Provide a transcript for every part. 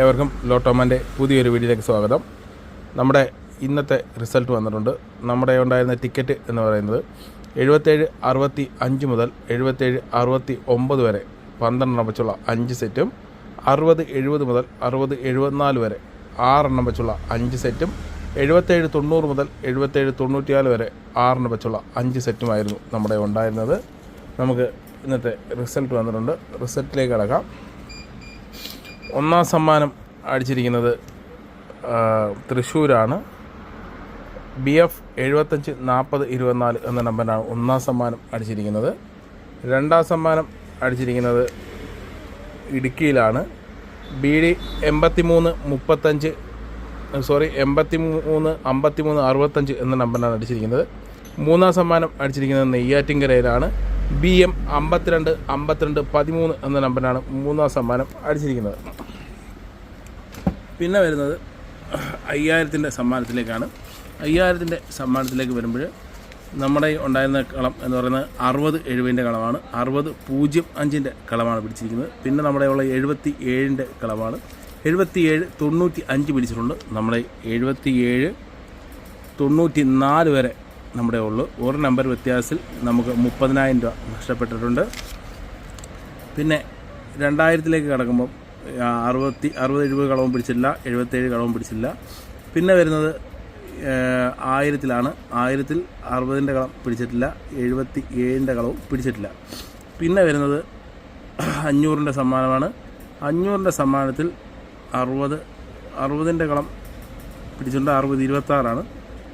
ഏവർക്കും ലോട്ടോമാന്റെ പുതിയൊരു വീഡിയോയിലേക്ക് സ്വാഗതം. നമ്മുടെ ഇന്നത്തെ റിസൾട്ട് വന്നിട്ടുണ്ട്. നമ്മുടെ ഉണ്ടായിരുന്ന ടിക്കറ്റ് എന്ന് പറയുന്നത് എഴുപത്തേഴ് അറുപത്തി അഞ്ച് മുതൽ എഴുപത്തേഴ് അറുപത്തി ഒമ്പത് വരെ പന്ത്രണ്ടെണ്ണം വെച്ചുള്ള അഞ്ച് സെറ്റും അറുപത് എഴുപത് മുതൽ അറുപത് എഴുപത്തിനാല് വരെ ആറെണ്ണം വെച്ചുള്ള അഞ്ച് സെറ്റും എഴുപത്തേഴ് തൊണ്ണൂറ് മുതൽ എഴുപത്തേഴ് തൊണ്ണൂറ്റിനാല് വരെ ആറെണ്ണം വെച്ചുള്ള അഞ്ച് സെറ്റുമായിരുന്നു നമ്മുടെ ഉണ്ടായിരുന്നത്. നമുക്ക് ഇന്നത്തെ റിസൾട്ട് വന്നിട്ടുണ്ട്. റിസൾട്ടിലേക്ക് കടക്കാം. ഒന്നാം സമ്മാനം അടിച്ചിരിക്കുന്നത് തൃശ്ശൂരാണ്. ബി എഫ് എഴുപത്തഞ്ച് നാൽപ്പത് ഇരുപത്തിനാല് എന്ന നമ്പറിനാണ് ഒന്നാം സമ്മാനം അടിച്ചിരിക്കുന്നത്. രണ്ടാം സമ്മാനം അടിച്ചിരിക്കുന്നത് ഇടുക്കിയിലാണ്. ബി ഡി എൺപത്തി മൂന്ന് മുപ്പത്തഞ്ച് സോറി എൺപത്തി മൂന്ന് അമ്പത്തി മൂന്ന് അറുപത്തഞ്ച് എന്ന നമ്പറിനാണ് അടിച്ചിരിക്കുന്നത്. മൂന്നാം സമ്മാനം അടിച്ചിരിക്കുന്നത് നെയ്യാറ്റിൻകരയിലാണ്. ബി എം അമ്പത്തിരണ്ട് അമ്പത്തിരണ്ട് പതിമൂന്ന് എന്ന നമ്പറിനാണ് മൂന്നാം സമ്മാനം അടിച്ചിരിക്കുന്നത്. പിന്നെ വരുന്നത് അയ്യായിരത്തിന്റെ സമ്മാനത്തിലേക്കാണ്. അയ്യായിരത്തിന്റെ സമ്മാനത്തിലേക്ക് വരുമ്പോൾ നമ്മുടെ ഉണ്ടായിരുന്ന കളം എന്ന് പറയുന്നത് അറുപത് എഴുപതിന്റെ കളമാണ്. അറുപത് പൂജ്യം അഞ്ചിന്റെ കളമാണ് പിടിച്ചിരിക്കുന്നത്. പിന്നെ നമ്മുടെ ഉള്ള എഴുപത്തി ഏഴിന്റെ കളമാണ്. എഴുപത്തി ഏഴ് തൊണ്ണൂറ്റി അഞ്ച് പിടിച്ചിട്ടുണ്ട്. നമ്മുടെ എഴുപത്തി ഏഴ് തൊണ്ണൂറ്റി നാല് വരെ നമ്മുടെ ഉള്ളു. ഒരു നമ്പർ വ്യത്യാസത്തിൽ നമുക്ക് മുപ്പതിനായിരം രൂപ നഷ്ടപ്പെട്ടിട്ടുണ്ട്. പിന്നെ രണ്ടായിരത്തിലേക്ക് കടക്കുമ്പോൾ അറുപത്തി അറുപത് എഴുപത് കളവും പിടിച്ചില്ല എഴുപത്തേഴ് കളവും പിടിച്ചില്ല പിന്നെ വരുന്നത് ആയിരത്തിലാണ്. ആയിരത്തിൽ അറുപതിന്റെ കളം പിടിച്ചിട്ടില്ല എഴുപത്തി ഏഴിന്റെ കളവും പിടിച്ചിട്ടില്ല. പിന്നെ വരുന്നത് അഞ്ഞൂറിന്റെ സമ്മാനമാണ്. അഞ്ഞൂറിന്റെ സമ്മാനത്തിൽ അറുപത് അറുപതിന്റെ കളം പിടിച്ചിട്ടുണ്ട് അറുപത് ഇരുപത്താറാണ്.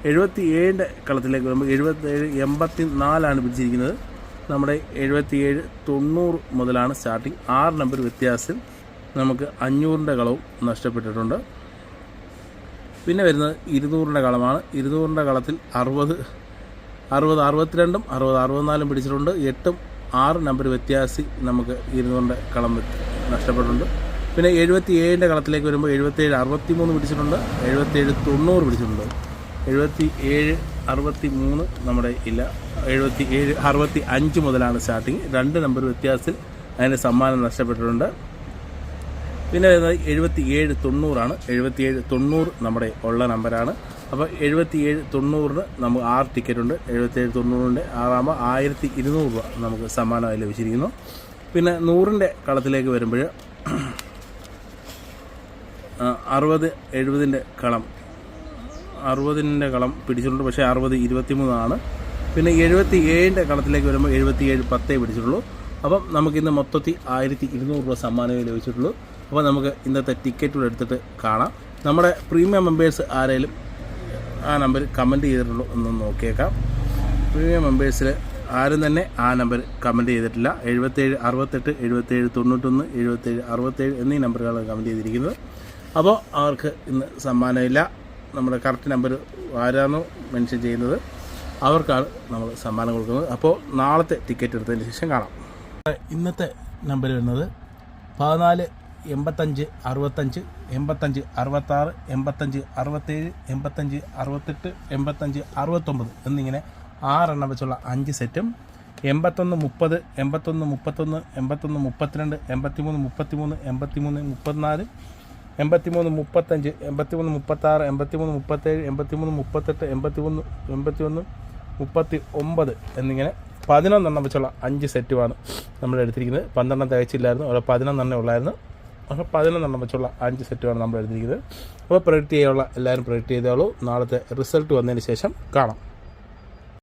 എഴുപത്തി ഏഴിന്റെ കളത്തിലേക്ക് വരുമ്പോൾ എഴുപത്തേഴ് എൺപത്തി നാലാണ് പിടിച്ചിരിക്കുന്നത്. നമ്മുടെ എഴുപത്തിയേഴ് തൊണ്ണൂറ് മുതലാണ് സ്റ്റാർട്ടിങ് ആറ് നമ്പർ വ്യത്യാസത്തിൽ നമുക്ക് അഞ്ഞൂറിന്റെ കളവും നഷ്ടപ്പെട്ടിട്ടുണ്ട്. പിന്നെ വരുന്നത് ഇരുന്നൂറിന്റെ കളമാണ്. ഇരുന്നൂറിന്റെ കളത്തിൽ അറുപത് അറുപത് അറുപത്തിരണ്ടും അറുപത് അറുപത്തിനാലും പിടിച്ചിട്ടുണ്ട്. എട്ടും ആറ് നമ്പർ വ്യത്യാസി നമുക്ക് ഇരുന്നൂറിന്റെ കളം നഷ്ടപ്പെട്ടിട്ടുണ്ട്. പിന്നെ എഴുപത്തി ഏഴിന്റെ കളത്തിലേക്ക് വരുമ്പോൾ എഴുപത്തേഴ് അറുപത്തി മൂന്ന് പിടിച്ചിട്ടുണ്ട്. എഴുപത്തേഴ് തൊണ്ണൂറ് പിടിച്ചിട്ടുണ്ട്. എഴുപത്തി ഏഴ് അറുപത്തി മൂന്ന് നമ്മുടെ ഇല്ല എഴുപത്തി ഏഴ് അറുപത്തി അഞ്ച് മുതലാണ് സ്റ്റാർട്ടിങ്. രണ്ട് നമ്പർ വ്യത്യാസത്തിൽ അതിന്റെ സമ്മാനം നഷ്ടപ്പെട്ടിട്ടുണ്ട്. പിന്നെ വരുന്നത് എഴുപത്തി ഏഴ് തൊണ്ണൂറാണ്. എഴുപത്തി ഏഴ് തൊണ്ണൂറ് നമ്മുടെ ഉള്ള നമ്പറാണ് അപ്പോൾ എഴുപത്തി ഏഴ് തൊണ്ണൂറിന് നമുക്ക് ആറ് ടിക്കറ്റ് ഉണ്ട് എഴുപത്തി ഏഴ് തൊണ്ണൂറിന്റെ ആറാകുമ്പോൾ ആയിരത്തി ഇരുന്നൂറ് രൂപ നമുക്ക് സമ്മാനമായി ലഭിച്ചിരിക്കുന്നു. പിന്നെ നൂറിന്റെ കളത്തിലേക്ക് വരുമ്പോൾ അറുപത് എഴുപതിന്റെ കളം അറുപതിന്റെ കളം പിടിച്ചിട്ടുണ്ട്. പക്ഷേ അറുപത് ഇരുപത്തി മൂന്നാണ് പിന്നെ എഴുപത്തി ഏഴിന്റെ കളത്തിലേക്ക് വരുമ്പോൾ എഴുപത്തി ഏഴ് പത്തേ പിടിച്ചിട്ടുള്ളൂ. അപ്പം നമുക്കിന്ന് മൊത്തത്തിൽ ആയിരത്തി ഇരുന്നൂറ് രൂപ സമ്മാനമേ ലഭിച്ചിട്ടുള്ളൂ. അപ്പോൾ നമുക്ക് ഇന്നത്തെ ടിക്കറ്റുകൾ എടുത്തിട്ട് കാണാം. നമ്മുടെ പ്രീമിയം മെമ്പേഴ്സ് ആരെങ്കിലും ആ നമ്പർ കമന്റ് ചെയ്തിട്ടുള്ളൂ ഒന്ന് നോക്കിയേക്കാം. പ്രീമിയം മെമ്പേഴ്സിൽ ആരും തന്നെ ആ നമ്പർ കമന്റ് ചെയ്തിട്ടില്ല. എഴുപത്തേഴ് അറുപത്തെട്ട് എഴുപത്തേഴ് തൊണ്ണൂറ്റൊന്ന് എഴുപത്തേഴ് അറുപത്തേഴ് എന്നീ നമ്പറുകളാണ് കമന്റ് ചെയ്തിരിക്കുന്നത്. അപ്പോൾ അവർക്ക് ഇന്ന് സമ്മാനമില്ല? നമ്മുടെ കറക്റ്റ് നമ്പർ ആരാണോ മെൻഷൻ ചെയ്യുന്നത്. അവർക്കാണ് നമ്മൾ സമ്മാനം കൊടുക്കുന്നത്. അപ്പോൾ നാളത്തെ ടിക്കറ്റ് എടുത്തതിന് ശേഷം കാണാം. ഇന്നത്തെ നമ്പർ വരുന്നത് പതിനാല് എൺപത്തഞ്ച് അറുപത്തഞ്ച് എൺപത്തഞ്ച് അറുപത്താറ് എൺപത്തഞ്ച് അറുപത്തേഴ് എൺപത്തഞ്ച് അറുപത്തെട്ട് എൺപത്തഞ്ച് അറുപത്തൊമ്പത് എന്നിങ്ങനെ ആറെണ്ണം വെച്ചുള്ള അഞ്ച് സെറ്റും എൺപത്തൊന്ന് മുപ്പത് എൺപത്തൊന്ന് മുപ്പത്തൊന്ന് എൺപത്തൊന്ന് മുപ്പത്തിരണ്ട് എൺപത്തിമൂന്ന് മുപ്പത്തിമൂന്ന് എൺപത്തിമൂന്ന് മുപ്പത്തിനാല് എൺപത്തിമൂന്ന് മുപ്പത്തഞ്ച് എൺപത്തിമൂന്ന് മുപ്പത്താറ് എൺപത്തിമൂന്ന് മുപ്പത്തേഴ് എൺപത്തിമൂന്ന് മുപ്പത്തെട്ട് എൺപത്തിമൂന്ന് എൺപത്തിയൊന്ന് മുപ്പത്തി ഒമ്പത് എന്നിങ്ങനെ പതിനൊന്നെണ്ണം വെച്ചുള്ള അഞ്ച് സെറ്റുമാണ് നമ്മൾ എടുത്തിരിക്കുന്നത്. പന്ത്രണ്ടെണ്ണം തികച്ചില്ലായിരുന്നു. അവിടെ പതിനൊന്നെണ്ണം ഉള്ളായിരുന്നു. അപ്പോൾ പതിനൊന്നെണ്ണം വെച്ചുള്ള അഞ്ച് സെറ്റുമാണ് നമ്മൾ എടുത്തിരിക്കുന്നത്. അപ്പോൾ പ്രൊഡക്റ്റ് ചെയ്യാനുള്ള എല്ലാവരും പ്രൊഡക്റ്റ് ചെയ്തോളൂ. നാളത്തെ റിസൾട്ട് വന്നതിന് ശേഷം കാണാം.